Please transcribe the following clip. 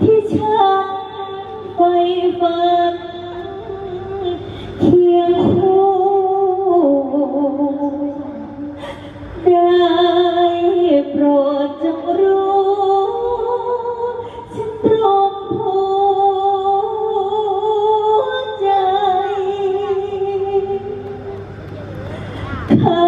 ที่ฉันไฟฝัน เธอ